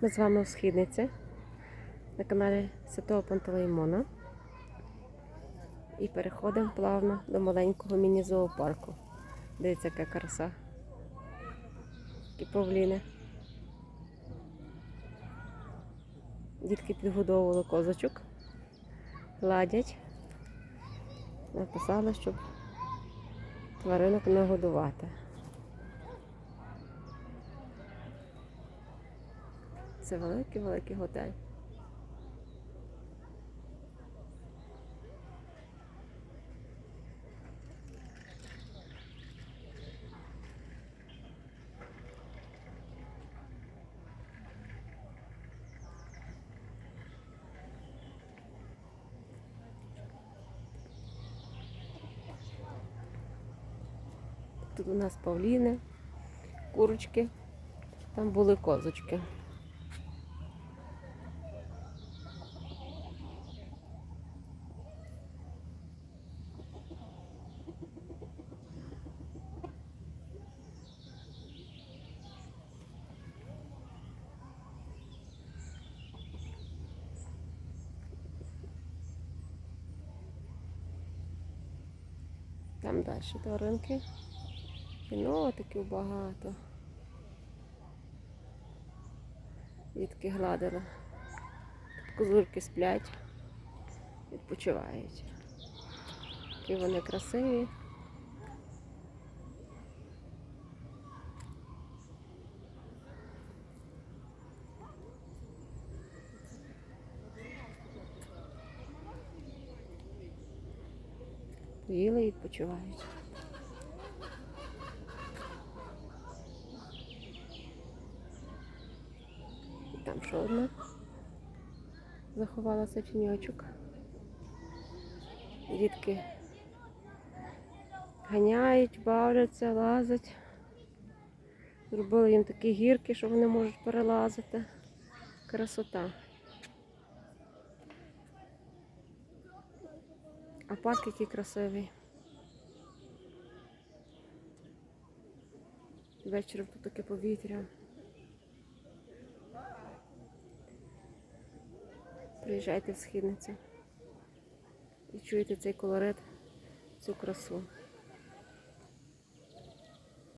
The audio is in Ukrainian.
Ми з вами у Східниці на каналі Святого Пантелеймона. І переходимо плавно до маленького міні-зоопарку. Дивіться, яка краса. Такі павліни. Дітки підгодовували козочок, гладять. Написали, щоб тваринок не годувати. Це великий-великий готель. Тут у нас павліни, курочки, там були козочки. Там далі тваринки. Кінотиків багато. Дітки гладили. Козурки сплять, відпочивають. Які вони красиві. Їли і відпочивають. Там ще одна заховалася тіньочок. Дітки ганяють, бавляться, лазять. Зробили їм такі гірки, що вони можуть перелазити. Красота. А парк який красивий. Вечором тут таке повітря. Приїжджайте в східницю і чуєте цей колорит, цю красу.